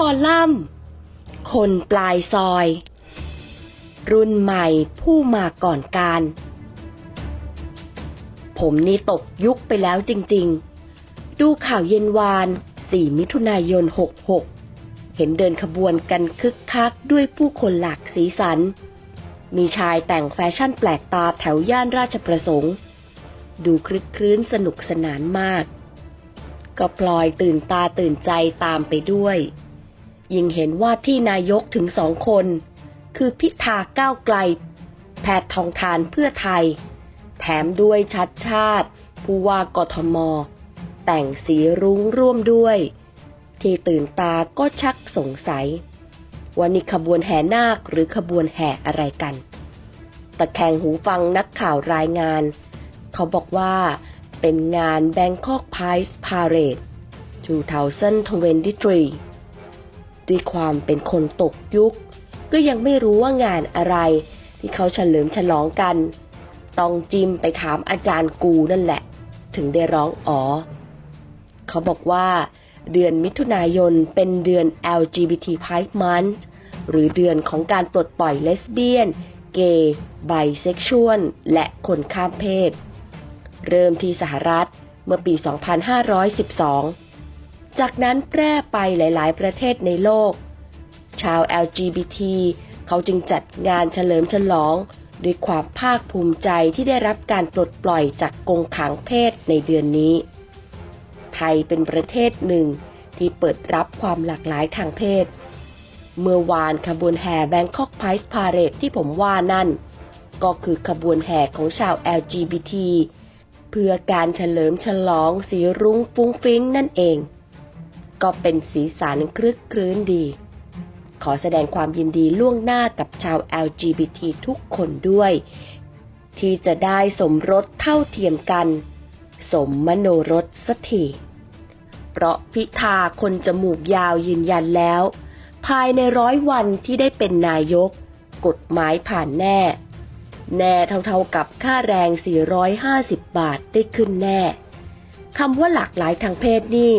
คอลัมน์ คนปลายซอย รุ่นใหม่ผู้มาก่อนการ ผมนี่ตกยุคไปแล้วจริง ๆ ดูข่าวเย็นวาน 4 มิถุนายน 66 เห็นเดินขบวนกันคึกคักด้วยผู้คนหลากสีสัน มีชายแต่งแฟชั่นแปลกตาแถวย่านราชประสงค์ ดูคลึกคลื้นสนุกสนานมากก็พลอยตื่นตาตื่นใจตามไปด้วย ยิ่งเห็นว่าที่นายกถึงสองคน คือพิธาก้าวไกล แพทยทองทานเพื่อไทย แถมด้วยชัดชาติผู้ว่ากทม แต่งสีรุ้งร่วมด้วย ที่ตื่นตาก็ชักสงสัยว่านี่ขบวนแห่นาคหรือขบวนแห่อะไรกัน ตะแคงหูฟังนักข่าวรายงาน เขาบอกว่าเป็นงาน Bangkok Prize Parade 2023 ด้วยความเป็นคนตกยุค ก็ยังไม่รู้ว่างานอะไร ที่เขาเฉลิมฉลองกัน ต้องจิมไปถามอาจารย์กูนั่นแหละ ถึงได้ร้องอ๋อ เขาบอกว่าเดือนมิถุนายนเป็นเดือน LGBT Pride Month หรือเดือนของการปลดปล่อยเลสเบี้ยน เกย์ ไบเซ็กชวล และคนข้ามเพศ เริ่มที่สหรัฐเมื่อปี 2512 จากนั้นแพร่ไปหลาย ๆ ประเทศในโลก ชาว LGBT เขาจึงจัดงานเฉลิมฉลอง ด้วยความภาคภูมิใจที่ได้รับการปลดปล่อยจากกงขังเพศในเดือนนี้ ไทยเป็นประเทศหนึ่งที่เปิดรับความหลากหลายทางเพศ เมื่อวานขบวนแห่ Bangkok Pride Parade ที่ผมว่านั่น ก็คือขบวนแห่ของชาว LGBT เพื่อการเฉลิมฉลองสีรุ้งฟุ้งฟิ้งนั่นเอง ก็เป็นสีสันคลึกครื้นดี ขอแสดงความยินดีล่วงหน้ากับชาว LGBT ทุกคนด้วย ที่จะได้สมรสเท่าเทียมกัน สมมโนรสสักทีเพราะพิธาคนจมูกยาวยืนยันแล้ว ภายในร้อยวันที่ได้เป็นนายก กฎหมายผ่านแน่ แน่เท่าๆกับค่าแรง 450 บาทได้ขึ้นแน่คำว่าหลากหลายทางเพศนี่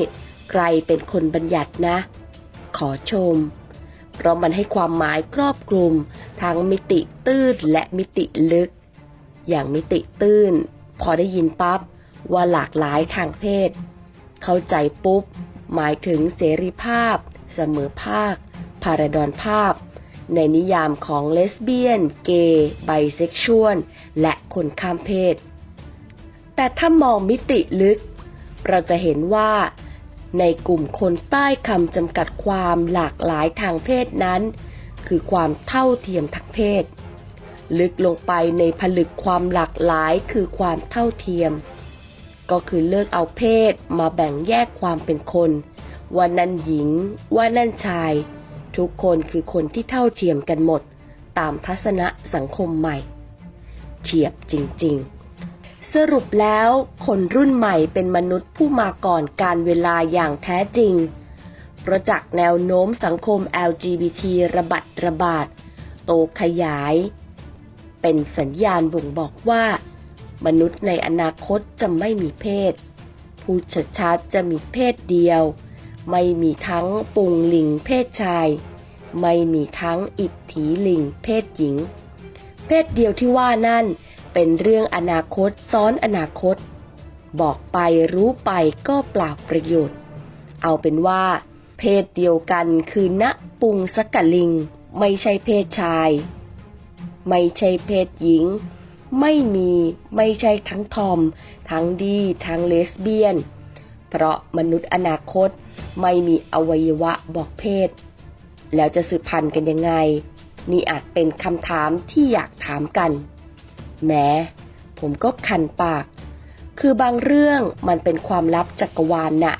ใครเป็นคนบัญญัตินะ ขอชม เพราะมันให้ความหมายครอบคลุมทั้งมิติตื้นและมิติลึก อย่างมิติตื้น พอได้ยินปั๊บว่าหลากหลายทางเพศ เข้าใจปุ๊บ หมายถึงเสรีภาพ เสมอภาค พาราดอนภาพ ในนิยามของเลสเบี้ยน เกย์ไบเซ็กชวล และคนข้ามเพศ แต่ถ้ามองมิติลึก เราจะเห็นว่า ในกลุ่มคนใต้คำจำกัดความหลากหลายทางเพศนั้น คือความเท่าเทียมทางเพศ ลึกลงไปในผลึกความหลากหลายคือความเท่าเทียม ก็คือเลิกเอาเพศมาแบ่งแยกความเป็นคนว่านั่นหญิง ว่านั่นชาย ทุกคนคือคนที่เท่าเทียมกันหมด ตามทัศนะสังคมใหม่ เฉียบจริง ๆ สรุปแล้วคนรุ่นใหม่เป็นมนุษย์ผู้มาก่อนการเวลาอย่างแท้จริงประจักษ์แนวโน้มสังคม LGBT ระบัดระบาด โตขยาย เป็นสัญญาณบ่งบอกว่า มนุษย์ในอนาคตจะไม่มีเพศพูดชัดๆจะมีเพศเดียว ไม่มีทั้งปุงลิงเพศชาย ไม่มีทั้งอิทธิลิงเพศหญิง เพศเดียวที่ว่านั่น เป็นเรื่องอนาคตซ้อนอนาคต บอกไปรู้ไปก็เปล่าประโยชน์ เอาเป็นว่า เพศเดียวกันคือณปุงสกกลิง ไม่ใช่เพศชาย ไม่ใช่เพศหญิง ไม่มีไม่ใช่ทั้งทอม ทั้งดีทั้งเลสเบี้ยน เพราะมนุษย์อนาคตไม่มีอวัยวะบอกเพศ แล้วจะสืบพันธุ์กันยังไง นี่อาจเป็นคำถามที่อยากถามกัน แม้ผมก็คันปาก คือบางเรื่องมันเป็นความลับจักรวาลน่ะ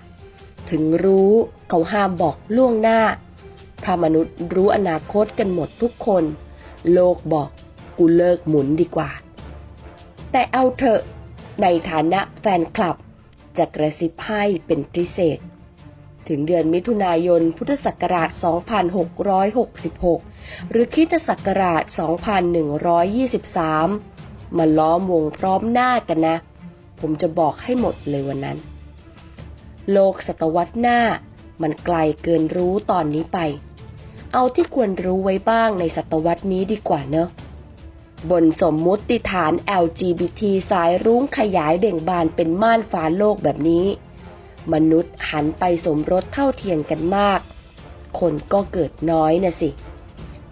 ถึงรู้เขาห้ามบอกล่วงหน้า ถ้ามนุษย์รู้อนาคตกันหมดทุกคน โลกบอกกูเลิกหมุนดีกว่า แต่เอาเถอะ ในฐานะแฟนคลับจะกระซิบให้เป็นพิเศษ ถึงเดือนมิถุนายนพุทธศักราช 2666 หรือคริสตศักราช 2123 มาล้อมวงพร้อมหน้ากันนะ ผมจะบอกให้หมดเลยวันนั้น โลกศตวรรษหน้ามันไกลเกินรู้ตอนนี้ไป เอาที่ควรรู้ไว้บ้างในศตวรรษนี้ดีกว่าเนอะบนสมมุติฐาน LGBT สายรุ้งขยายเบ่งบานเป็นม่านฟ้าโลกแบบนี้ มนุษย์หันไปสมรสเท่าเทียมกันมาก คนก็เกิดน้อยนะสิ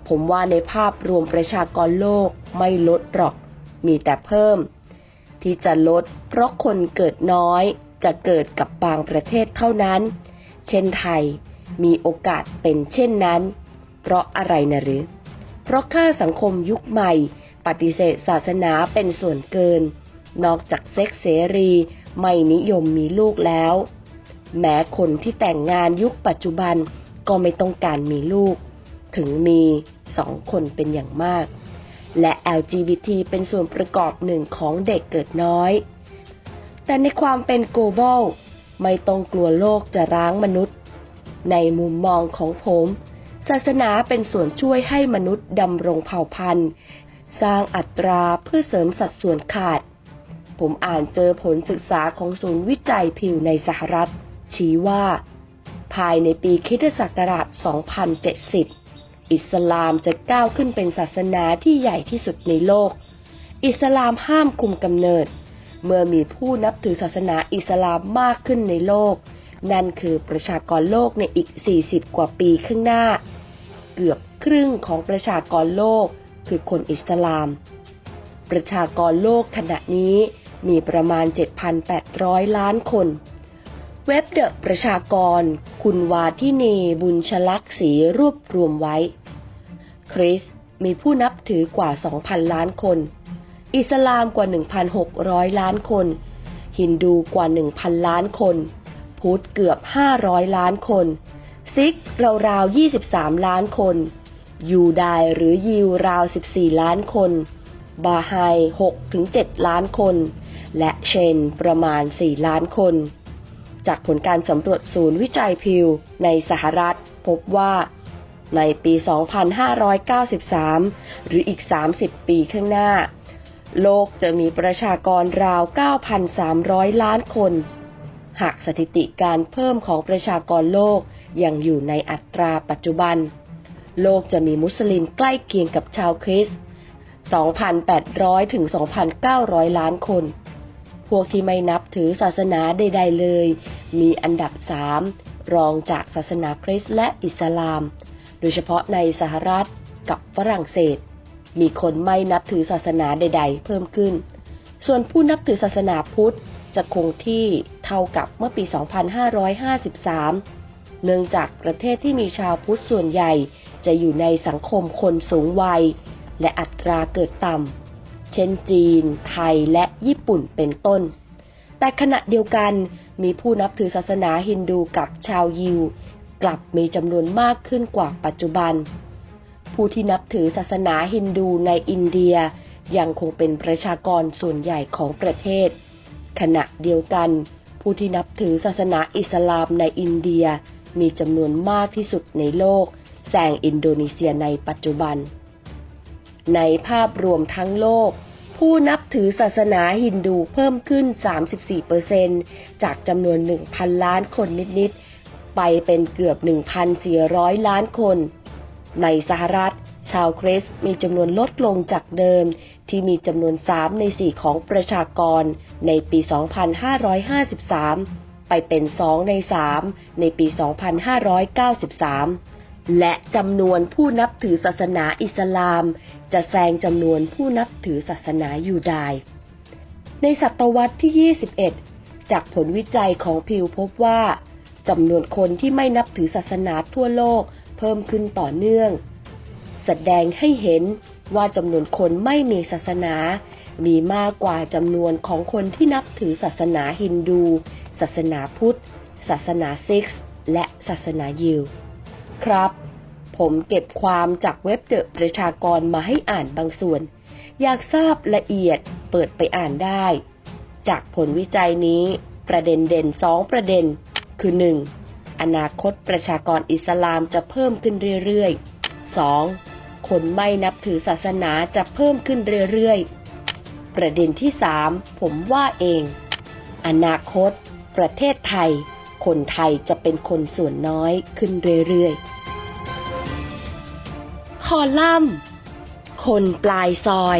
ผมว่าในภาพรวมประชากรโลกไม่ลดหรอก มีแต่เพิ่ม ที่จะลดเพราะคนเกิดน้อยจะเกิดกับบางประเทศเท่านั้น เช่นไทยมีโอกาสเป็นเช่นนั้น เพราะอะไรนะหรือ เพราะค่าสังคมยุคใหม่ ปฏิเสธศาสนาเป็นส่วนเกิน นอกจากเซ็กเสรีไม่นิยมมีลูกแล้ว แม้คนที่แต่งงานยุคปัจจุบันก็ไม่ต้องการมีลูก ถึงมีสองคนเป็นอย่างมาก และ LGBT เป็นส่วนประกอบหนึ่งของเด็กเกิดน้อย แต่ในความเป็น global ไม่ต้องกลัวโลกจะร้างมนุษย์ ในมุมมองของผม ศาสนาเป็นส่วนช่วยให้มนุษย์ดำรงเผ่าพันธุ์ สร้างอัตราเพื่อเสริมสัดส่วนขาด ผมอ่านเจอผลศึกษาของศูนย์วิจัยผิวในสหรัฐ ชี้ว่า ภายในปีคิศักราช 2070 อิสลามจะก้าวขึ้นเป็นศาสนาที่ใหญ่ที่สุดในโลก อิสลามห้ามคุมกำเนิด เมื่อมีผู้นับถือศาสนาอิสลามมากขึ้นในโลก นั่นคือประชากรโลกในอีก 40 กว่าปีข้างหน้า เกือบครึ่งของประชากรโลกคือคนอิสลาม ประชากรโลกขณะนี้มีประมาณ 7,800 ล้านคน เว็บเดอะประชากร คุณวาทินีบุญชลักษ์ศรีรวบรวมไว้ คริสมีผู้นับถือกว่า 2,000 ล้านคน อิสลามกว่า 1,600 ล้านคน ฮินดูกว่า 1,000 ล้านคน พุทธเกือบ 500 ล้านคน ซิกราวๆ 23 ล้านคน ยูไดหรือยิวราว 14 ล้านคน บาไฮ 6-7 ล้านคน และเชนประมาณ 4 ล้านคน จากผลการสำรวจศูนย์วิจัยพิวในสหรัฐ พบว่า ในปี 2593 หรืออีก 30 ปีข้างหน้า โลกจะมีประชากรราว 9,300 ล้านคน หากสถิติการเพิ่มของประชากรโลกยังอยู่ในอัตราปัจจุบัน โลกจะมีมุสลิมใกล้เคียงกับชาวคริสต์2,800 ถึง 2,900 ล้านคน พวกที่ไม่นับถือศาสนาใด ๆ เลย มีอันดับ 3 รองจากศาสนาคริสต์และอิสลาม โดยเฉพาะในสหรัฐกับฝรั่งเศส มีคนไม่นับถือศาสนาใด ๆ เพิ่มขึ้น ส่วนผู้นับถือศาสนาพุทธจะคงที่เท่ากับเมื่อปี 2553 เนื่องจากประเทศที่มีชาวพุทธส่วนใหญ่จะอยู่ในสังคมคนสูงวัย และอัตราเกิดต่ำ เช่นจีน ไทยและญี่ปุ่นเป็นต้น แต่ขณะเดียวกัน มีผู้นับถือศาสนาฮินดูกับชาวยิว กลับมีจำนวนมากขึ้นกว่าปัจจุบัน ผู้ที่นับถือศาสนาฮินดูในอินเดียยังคงเป็นประชากรส่วนใหญ่ของประเทศ ขณะเดียวกัน ผู้ที่นับถือศาสนาอิสลามในอินเดียมีจำนวนมากที่สุดในโลกแซงอินโดนีเซียในปัจจุบัน ในภาพรวมทั้งโลก ผู้นับถือศาสนาฮินดูเพิ่มขึ้น 34%จากจำนวน 1,000 ล้านคนนิด ๆ ไปเป็นเกือบ 1,400 ล้านคน ในสหรัฐ ชาวคริสต์มีจำนวนลดลงจากเดิม ที่มีจำนวน 3 ใน 4 ของประชากรในปี 2553 ไปเป็น 2 ใน 3 ในปี 2593 และจำนวนผู้นับถือศาสนาอิสลาม จะแซงจำนวนผู้นับถือศาสนายูดาย ในศตวรรษที่ 21 จากผลวิจัยของพิวพบว่าจำนวนคนที่ไม่นับถือศาสนาทั่วโลกเพิ่มขึ้นต่อเนื่อง แสดงให้เห็นว่าจำนวนคนไม่มีศาสนา มีมากกว่าจำนวนของคนที่นับถือศาสนาฮินดู ศาสนาพุทธ ศาสนาซิกส์และศาสนายิว ครับ ผมเก็บความจากเว็บเดอะประชากรมาให้อ่านบางส่วน อยากทราบละเอียดเปิดไปอ่านได้ จากผลวิจัยนี้ ประเด็นเด่นสองประเด็น คือ 1. อนาคตประชากรอิสลามจะเพิ่มขึ้นเรื่อยๆ 2. คนไม่นับถือศาสนาจะเพิ่มขึ้นเรื่อยๆ ประเด็นที่ 3 ผมว่าเอง อนาคต ประเทศไทย คนไทยจะเป็นคนส่วนน้อยขึ้นเรื่อยๆ คอลัมน์ คนปลายซอย